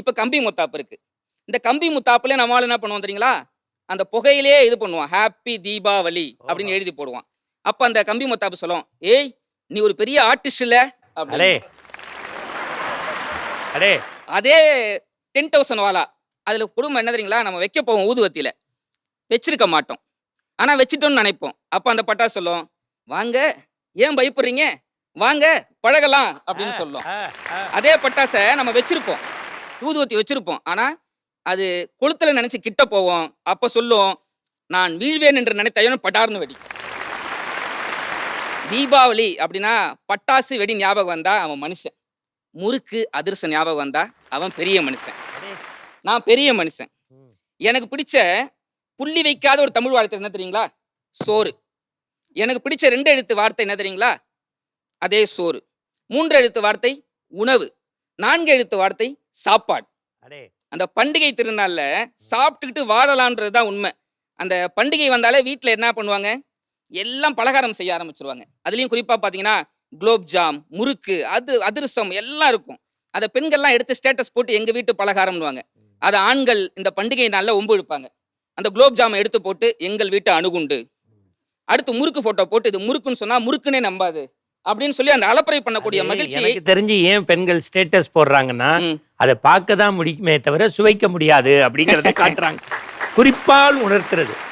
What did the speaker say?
இப்போ கம்பி முத்தாப்பு இருக்கு. இந்த கம்பி முத்தாப்புல நம்மளால என்ன பண்ணுவோம் தெரியுங்களா? அந்த புகையிலேயே இது பண்ணுவான். ஹாப்பி தீபாவளி அப்படின்னு எழுதி போடுவான். அப்ப அந்த கம்பி முத்தாப்பு சொல்லும் ஏய் நீ ஒரு பெரிய ஆர்டிஸ்ட் இல்ல? அடே. அதே டென் தௌசண்ட் வாலா. அதுல குடும்பம் என்ன தெரியுங்களா? நம்ம வைக்க போவோம் ஊதுவத்தியில வச்சிருக்க மாட்டோம். ஆனா வச்சிட்டோம்னு நினைப்போம். அப்ப அந்த பட்டாசு சொல்லும் வாங்க ஏன் பயப்படுறீங்க? வாங்க பழகலாம். அப்படின்னு சொல்லும். அதே பட்டாசை நம்ம வச்சிருப்போம். ஊதுவத்தி வச்சிருப்போம். ஆனா அது கொளுத்துல நினைச்சு கிட்ட போவோம். அப்ப சொல்லும் நான் வீழ்வேன் என்று நினைத்தையோ பட்டார்னு வெடி. தீபாவளி அப்படின்னா பட்டாசு வெடி ஞாபகம் வந்தா அவன் மனுஷன். முறுக்கு அதிர்சம் ஞாபகம் வந்தா அவன் பெரிய மனுஷன். நான் பெரிய மனுஷன். எனக்கு பிடிச்ச புள்ளி வைக்காத ஒரு தமிழ் வார்த்தை என்ன தெரியுங்களா? சோறு. எனக்கு பிடிச்ச ரெண்டு எழுத்து வார்த்தை என்ன தெரியுங்களா? அதே சோறு. மூன்று எழுத்து வார்த்தை உணவு. நான்கு எழுத்து வார்த்தை சாப்பாடு. அந்த பண்டிகை திருநாள்ல சாப்பிட்டுக்கிட்டு வாழலான்றது தான் உண்மை. அந்த பண்டிகை வந்தாலே வீட்டில் என்ன பண்ணுவாங்க? எல்லாம் பலகாரம் செய்ய ஆரம்பிச்சிருவாங்க. அதுலேயும் குறிப்பாக பார்த்தீங்கன்னா குலோப் ஜாம் முறுக்கு அது அதிரசம் எல்லாம் இருக்கும். அதை பெண்கள்லாம் எடுத்து ஸ்டேட்டஸ் போட்டு எங்கள் வீட்டு பலகாரம்னுவாங்க. அதை ஆண்கள் இந்த பண்டிகை நாளில் ஒம்பு இழுப்பாங்க. அந்த குலோப் ஜாமை எடுத்து போட்டு எங்கள் வீட்டு அணுகுண்டு. அடுத்து முறுக்கு ஃபோட்டோ போட்டு இது முறுக்குன்னு சொன்னால் முறுக்குனே நம்பாது. அப்படின்னு சொல்லி அந்த அலப்பறை பண்ணக்கூடிய மகிழ்ச்சியை தெரிஞ்சு ஏன் பெண்கள் ஸ்டேட்டஸ் போடுறாங்கன்னா. அதை பார்க்க தான் முடிக்குமே தவிர சுவைக்க முடியாது அப்படிங்கிறத காட்டுறாங்க. குறிப்பால் உணர்த்துறது.